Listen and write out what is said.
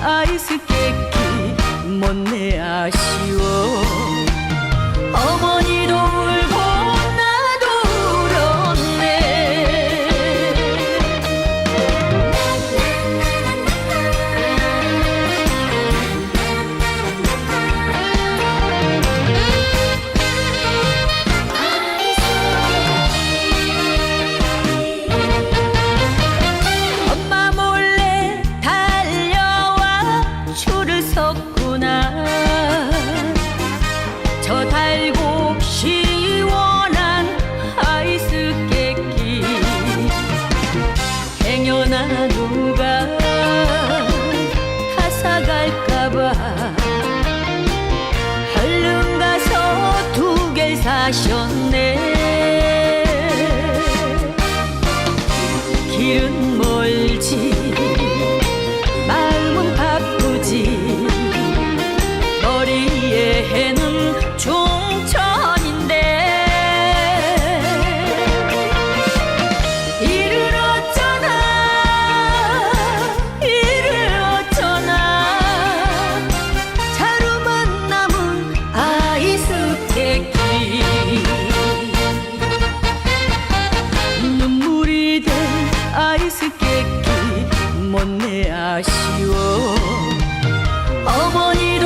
アイスケーキもね足 있었구나. 저 달고 시원한 아이스깨끼 행여나 누가 타사갈까봐. 얼른 가서 두 개 사셨 못내 아쉬워 어머니